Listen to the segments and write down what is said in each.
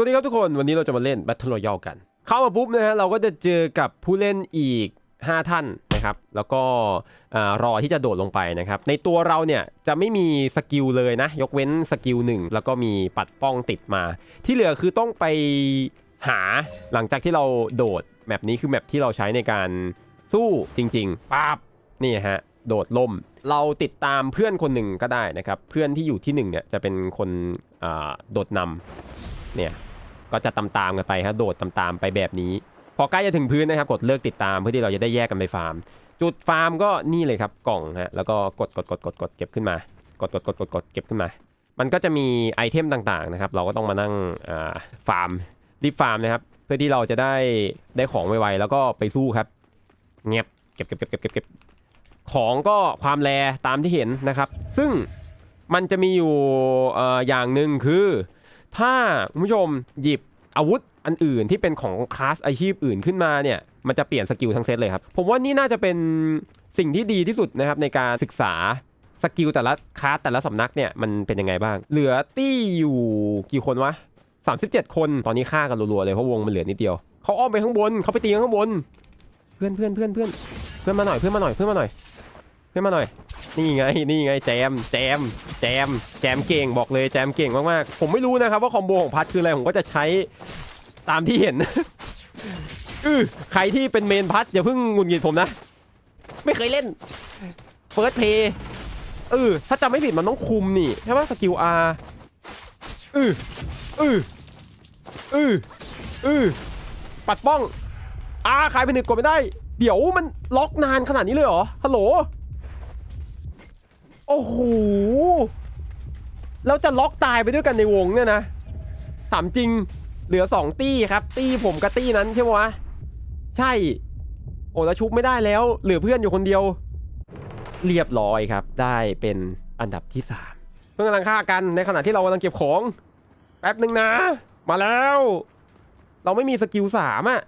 สวัสดีครับทุกคนวันนี้เราจะมาเล่น Battle Royale กัน เข้ามาปุ๊บนะฮะเราก็จะเจอกับผู้เล่นอีก 5 ท่านนะครับ แล้วก็รอที่จะโดดลงไปนะครับ ในตัวเราเนี่ยจะไม่มีสกิลเลยนะ ยกเว้นสกิลหนึ่งแล้วก็มีปัดป้องติดมา ที่เหลือคือต้องไปหาหลังจากที่เราโดดแมปนี้คือแมปที่เราใช้ในการสู้จริงๆป๊าบนี่ฮะโดดล่ม เราติดตามเพื่อนคนหนึ่งก็ได้นะครับ เพื่อนที่อยู่ที่หนึ่งเนี่ยจะเป็นคนโดดนำเนี่ย ก็จะตามตามๆกันไปครับโดดตามตามๆไปแบบนี้ พอใกล้จะถึงพื้นนะครับ กดเลิกติดตามเพื่อที่เราจะได้แยกกันไปฟาร์ม จุดฟาร์มก็นี่เลยครับกล่องฮะแล้วก็กดกดกดกดกดเก็บขึ้นมากดกดกดกดกดเก็บขึ้นมา มันก็จะมีไอเทมต่างๆนะครับ เราก็ต้องมานั่งฟาร์มรีบฟาร์มนะครับ เพื่อที่เราจะได้ได้ของไวๆแล้วก็ไปสู้ครับเงียบเก็บเก็บเก็บเก็บเก็บเก็บของก็ความแรตามที่เห็นนะครับ ซึ่งมันจะมีอยู่อออย่างหนึ่งคือ ถ้าคุณผู้ชมหยิบอาวุธอันอื่นที่เป็นของคลาสอาชีพอื่นขึ้นมาเนี่ยมันจะเปลี่ยนสกิลทั้งเซตเลยครับ ผมว่านี่น่าจะเป็นสิ่งที่ดีที่สุดนะครับในการศึกษาสกิลแต่ละคลาสแต่ละสำนักเนี่ยมันเป็นยังไงบ้าง เหลือตี้อยู่กี่คนวะ 37 คนตอนนี้ฆ่ากันรัวๆเลยเพราะวงมันเหลือนิดเดียวเขาอ้อมไปข้างบนเขาไปตีกันข้างบน เพื่อนเพื่อนเพื่อนเพื่อนเพื่อนมาหน่อยเพื่อนมาหน่อยเพื่อนมาหน่อย เพื่อนมาหน่อย นี่ไงนี่ไงแจมแจมแจมแจมเก่งบอกเลยแจมเก่งมากๆผมไม่รู้นะครับว่าคอมโบของพัดคืออะไรผมก็จะใช้ตามที่เห็นอือใครที่เป็นเมนพัดอย่าเพิ่งงุนงิดผมนะ ไม่เคยเล่นเฟิร์สเพย์เออถ้าจำไม่ผิดมันต้องคุมนี่ใช่ไหมสกิลอาร์อืออืออืออือปัดป้องอาใครเป็นหนึ่งกดไม่ได้ เดี๋ยวมันล็อกนานขนาดนี้เลยเหรอฮัลโหล โอ้โหแล้วจะล็อกตายไปด้วยกันในวงเนี่ยนะถามจริงเหลือสองตี้ครับ ตี้ผมกับตี้นั้นใช่ไหมวะใช่ โอ้แล้วชุบไม่ได้แล้ว เหลือเพื่อนอยู่คนเดียว เรียบร้อยครับ ได้เป็นอันดับที่สามเพื่อนกำลังฆ่ากันในขณะที่เรากำลังเก็บของ แป๊บหนึ่งนะ มาแล้ว เราไม่มีสกิลสามอะ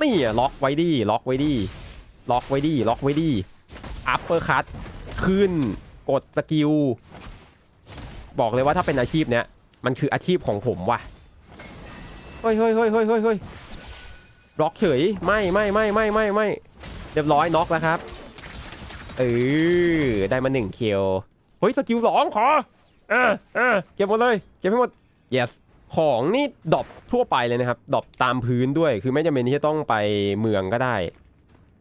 นี่อะล็อกไว้ดิล็อกไว้ดิล็อกไว้ดิล็อกไว้ดิอัปเปอร์คัต ขึ้น กดสกิล บอกเลยว่าถ้าเป็นอาชีพเนี้ย มันคืออาชีพของผมว่ะ เฮ้ยเฮ้ยเฮ้ยเฮ้ยเฮ้ยเฮ้ยล็อกเฉย ไม่ไม่ไม่ไม่ไม่ไม่เรียบร้อยน็อกแล้วครับ เออ ได้มาหนึ่งคิวเฮ้ย สกิลสองขอ เออเออเก็บหมดเลย เก็บให้หมด yes ของนี่ดรอปทั่วไปเลยนะครับดรอปตามพื้นด้วย คือไม่จำเป็นที่จะต้องไปเมืองก็ได้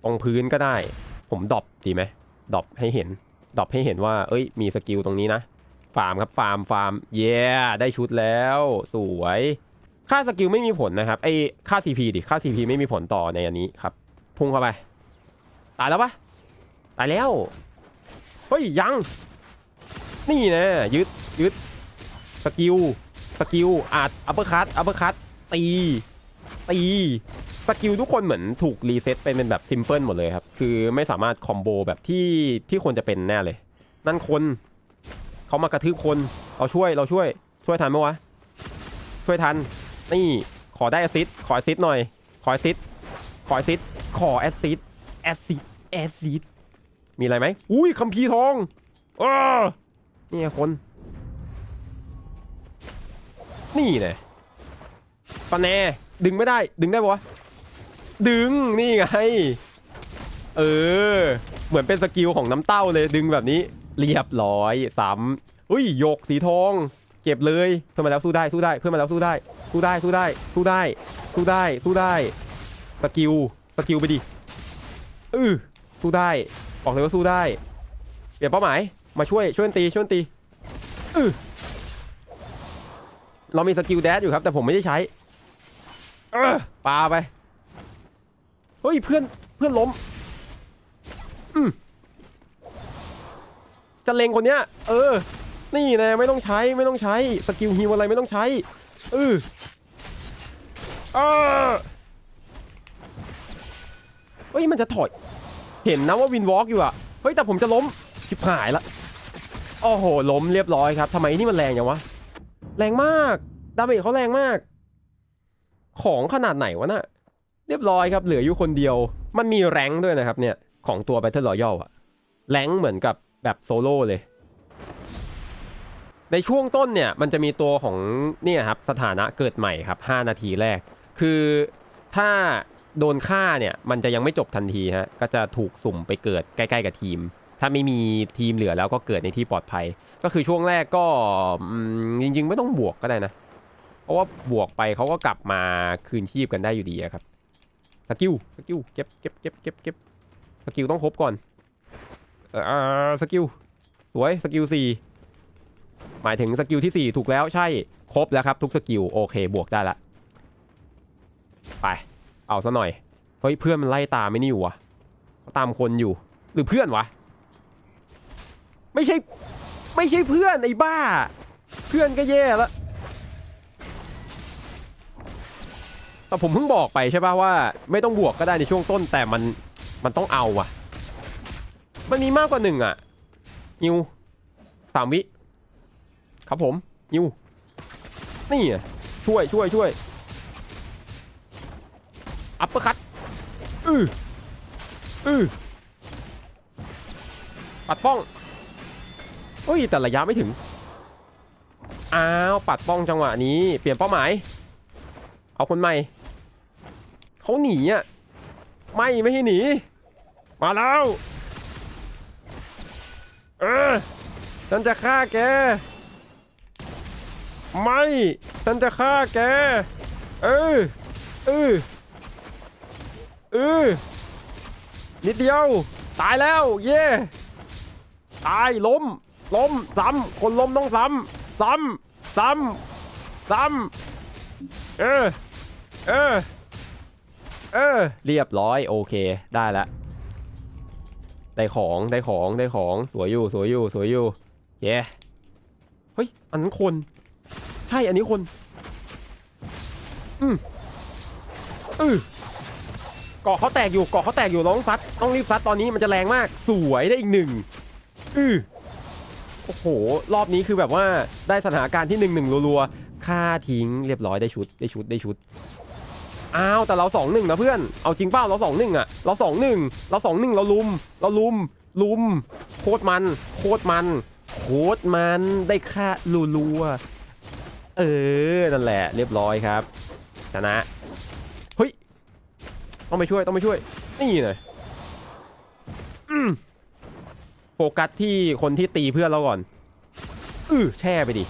ตรงพื้นก็ได้ ผมดรอปดีไหมดรอปให้เห็น ดรอปให้เห็นว่า เอ้ย มีสกิลตรงนี้นะ ฟาร์มครับ ฟาร์ม ฟาร์ม เย้ได้ชุดแล้ว สวย ค่าสกิลไม่มีผลนะครับ ไอ้ค่า CP ดิ ค่า CP ไม่มีผลต่อในอันนี้ครับ พุ่งเข้าไป ตายแล้วปะตายแล้ว เฮ้ย ยัง นี่นะ ยึด ยึด สกิล สกิลอาจอัปเปอร์คัตอัปเปอร์คัตตี ตี สกิลทุกคนเหมือนถูกรีเซ็ตไปเป็นแบบซิมเพิลหมดเลยครับ คือไม่สามารถคอมโบแบบที่ที่ควรจะเป็นแน่เลย นั่นคนเขามากระทืบคนเราช่วยเราช่วย ช่วยทันไหมวะ ช่วยทัน นี่ขอได้แอซิดขอแอซิดหน่อย ขอแอซิดขอแอซิดขอแอซิดแอซิดแอซิดมีอะไรไหมอุ้ยคัมภีทองเออนี่ไงคน นี่ไงตอนแน่ดึงไม่ได้ดึงได้ปะวะ ดึงนี่ไง เออ เหมือนเป็นสกิลของน้ำเต้าเลยดึงแบบนี้ เรียบร้อยซ้ำอุ้ยหยกสีทอง เก็บเลยเพื่อนมาแล้วสู้ได้สู้ได้ เพื่อนมาแล้วสู้ได้ สู้ได้สู้ได้ สู้ได้ สู้ได้สู้ได้สกิลสกิลไปดิอือสู้ได้บอกเลยว่าสู้ได้ เปลี่ยนเป้าหมายมาช่วยช่วยตีช่วยตีอือเรามีสกิลแดดอยู่ครับ แต่ผมไม่ได้ใช้เออปาไป ฮ้ยเพื่อนเพื่อนล้ม อืมจะเลงคนเนี้ย เออ นี่นะไม่ต้องใช้ไม่ต้องใช้สกิลฮิวอะไรไม่ต้องใช้เออเออเฮ้ยมันจะถอย เห็นนะว่าวินวอล์กอยู่อะเฮ้ยแต่ผมจะล้มชิบหายละโอ้โหล้มเรียบร้อยครับทำไมนี่มันแรงอย่างวะแรงมากดาเมจเขาแรงมาก ของขนาดไหนวะน่ะ เรียบร้อยครับเหลืออยู่คนเดียว มันมีแรงด้วยนะครับเนี่ย ของตัว Battle Royale อะแรงเหมือนกับแบบโซโล่เลย ในช่วงต้นเนี่ย มันจะมีตัวของเนี่ยครับสถานะเกิดใหม่ครับ 5 นาทีแรก คือถ้าโดนฆ่าเนี่ย มันจะยังไม่จบทันทีฮะก็จะถูกสุ่มไปเกิดใกล้ ๆ กับทีม ถ้าไม่มีทีมเหลือแล้วก็เกิดในที่ปลอดภัย ก็คือช่วงแรกก็จริง ๆ ไม่ต้องบวกก็ได้นะ เพราะว่าบวกไปเขาก็กลับมาคืนชีพกันได้อยู่ดีครับ สกิลสกิลเก็บเก็บเก็บเก็บเก็บสกิลต้องครบก่อนเออสกิลสวยสกิลสี่หมายถึงสกิลที่สี่ถูกแล้วใช่ครบแล้วครับ ทุกสกิลโอเคบวกได้ละไป เอาซะหน่อย เฮ้ยเพื่อนมันไล่ตามไม่นี่อยู่วะเขาตามคนอยู่ หรือเพื่อนวะ ไม่ใช่ ไม่ใช่เพื่อนไอ้บ้า เพื่อนก็แย่แล้ว แต่ผมเพิ่งบอกไปใช่ป่ะว่า ไม่ต้องบวกก็ได้ในช่วงต้นแต่มันมันต้องเอาอะมันมีมากกว่าหนึ่งอะนิวสามวิ ครับผมนิวนี่ช่วยช่วยช่วยอัปเปอร์คัตอืออือปัดป้องเฮ้ยแต่ระยะไม่ถึง อ้าว ปัดป้องจังหวะนี้ เปลี่ยนเป้าหมาย เอาคนใหม่เขาหนีอะไม่ไม่ให้หนี มาแล้วเออฉันจะฆ่าแก ไม่ฉันจะฆ่าแก เออเออเออนิดเดียว ตายแล้ว เย่ตายล้ม ล้ม ซ้ำ คนล้มต้องซ้ำ ซ้ำ ซ้ำ ซ้ำ เออ เออ เออ เรียบร้อยโอเคได้ละ ได้ของได้ของได้ของสวยอยู่สวยอยู่สวยอยู่เย้เฮ้ยอันนั้นคน ใช่อันนี้คน อืมอือเกาะเขาแตกอยู่เกาะเขาแตกอยู่ต้องซัดต้องรีบซัดตอนนี้มันจะแรงมาก สวยได้อีกหนึ่งอือโอ้โห รอบนี้คือแบบว่าได้สถานการณ์ที่หนึ่งหนึ่งรัวๆ ฆ่าทิ้งเรียบร้อยได้ชุดได้ชุดได้ชุด อ้าวแต่เราสองหนึ่งนะเพื่อนเอาจริงเป้าเราสองหนึ่งอะเราสองหนึ่งเราสองหนึ่งเราลุม เราลุมลุม โคตรมัน โคตรมัน โคตรมันได้ค่ารัวๆเออนั่นแหละเรียบร้อยครับชนะเฮ้ยต้องไปช่วยต้องไปช่วยนี่หน่อยอืมโฟกัสที่คนที่ตีเพื่อนเราก่อนอือแช่ไปดิ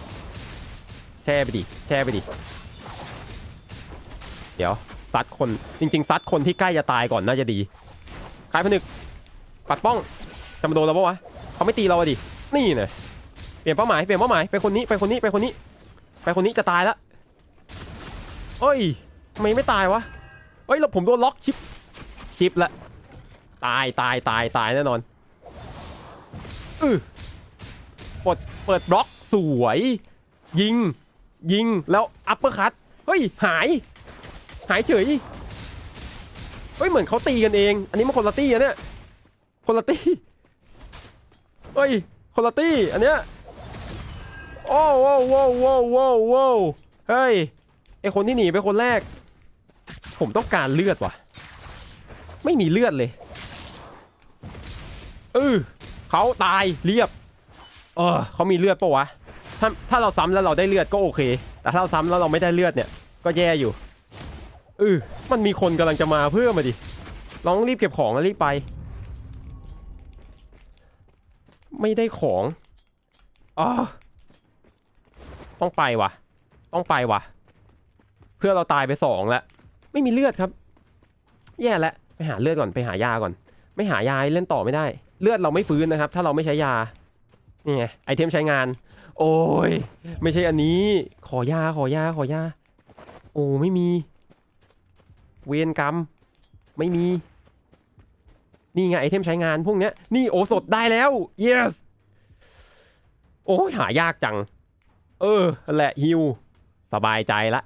แช่ไปดิแช่ไปดิเดี๋ยว ซัดคนจริงๆซัดคนที่ใกล้จะตายก่อนน่าจะดีคลายผนึก ปัดป้องจะมาโดนเราปะวะเขาไม่ตีเราดินี่เนี่ยเปลี่ยนเป้าหมายเปลี่ยนเป้าหมายไปคนนี้ไปคนนี้ไปคนนี้ไปคนนี้จะตายล้วเอ้ยทำไมไม่ตายวะเฮ้ยเราผมโดนล็อกชิปชิปละตายตายตายตายแน่นอนอือปิดเปิดบล็อกสวย ยิง ยิงแล้วอัปเปอร์คัตเฮ้ย หาย หายเฉยเฮ้ยเหมือนเขาตีกันเอง อันนี้มันคนละตี้อะเนี่ยคนละตี้เฮ้ยคนละตี้อันเนี้ยโอ้โว้โว้โว้โว้โว้เฮ้ยไอคนที่หนีไปคนแรก ผมต้องการเลือดว่ะ ไม่มีเลือดเลยเออเขาตายเรียบ เออเขามีเลือดปะวะถ้าถ้าเราซ้ำแล้วเราได้เลือดก็โอเค แต่ถ้าเราซ้ำแล้วเราไม่ได้เลือดเนี่ย ก็แย่อยู่ เออมันมีคนกำลังจะมาเพื่อมาดิลองรีบเก็บของแล้วรีบไป ไม่ได้ของอ๋อต้องไปวะต้องไปวะเพื่อเราตายไปสองแล้วไม่มีเลือดครับ แย่แล้วไปหาเลือดก่อนไปหายาก่อน ไม่หายาเล่นต่อไม่ได้ เลือดเราไม่ฟื้นนะครับ ถ้าเราไม่ใช้ยานี่ไงไอเทมใช้งาน โอ้ย ไม่ใช่อันนี้ ขอยาขอยาขอยา โอ้ไม่มี เวรกรรม ไม่มี นี่ไงไอเทมใช้งานพวกเนี้ย นี่โอสดได้แล้ว yes โอ้ยหายากจัง เออแหละฮิว สบายใจละ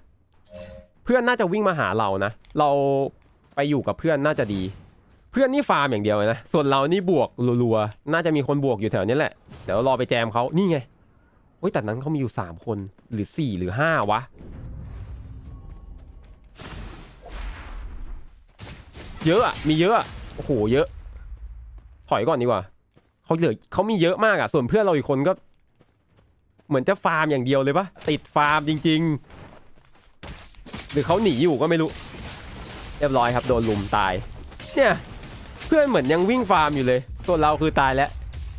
เพื่อนน่าจะวิ่งมาหาเรานะ เราไปอยู่กับเพื่อนน่าจะดี เพื่อนนี่ฟาร์มอย่างเดียวนะ ส่วนเรานี่บวกรัวๆ น่าจะมีคนบวกอยู่แถวนี้แหละ เดี๋ยวรอไปแจมเขานี่ไงโอ้ยแต่นั้นเขามีอยู่สามคนหรือสี่หรือห้าวะ เยอะอะมีเยอะโอ้โหเยอะ ถอยก่อนดีกว่าเขาเหลือเขามีเยอะมากอะส่วนเพื่อนเราอีกคนก็ เหมือนจะฟาร์มอย่างเดียวเลยปะติดฟาร์มจริง ๆ หรือเขาหนีอยู่ก็ไม่รู้ เรียบร้อยครับโดนลุมตาย เนี่ย เพื่อนเหมือนยังวิ่งฟาร์มอยู่เลยส่วนเราคือตายแล้ว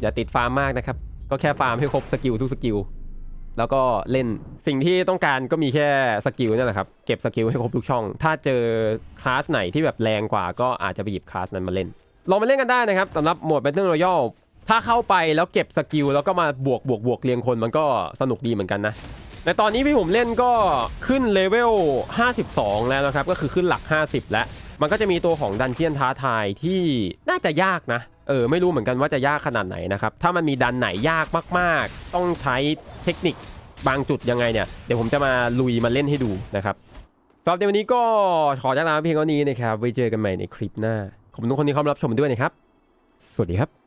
อย่าติดฟาร์มมากนะครับ ก็แค่ฟาร์มให้ครบสกิลทุกสกิล แล้วก็เล่นสิ่งที่ต้องการก็มีแค่สกิลนี่แหละครับ เก็บสกิลให้ครบทุกช่อง ถ้าเจอคลาสไหนที่แบบแรงกว่าก็อาจจะไปหยิบคลาสนั้นมาเล่น ลองมาเล่นกันได้นะครับสำหรับโหมด Battle Royale ถ้าเข้าไปแล้วเก็บสกิลแล้วก็มาบวกบวกบวกเรียงคนมันก็สนุกดีเหมือนกันนะในตอนนี้พี่ผมเล่นก็ขึ้นเลเวล 52 แล้วนะครับ ก็คือขึ้นหลัก 50 แล้ว มันก็จะมีตัวของดันเจียนท้าทายที่น่าจะยากนะ เออไม่รู้เหมือนกันว่าจะยากขนาดไหนนะครับถ้ามันมีดันไหนยากมาก ๆ ต้องใช้เทคนิคบางจุดยังไงเนี่ยเดี๋ยวผมจะมาลุยมาเล่นให้ดูนะครับสำหรับในวันนี้ก็ขอจากลาเพียงเท่านี้นะครับไว้เจอกันใหม่ในคลิปหน้าขอบคุณทุกคนที่เข้ามารับชมด้วยนะครับ สวัสดีครับ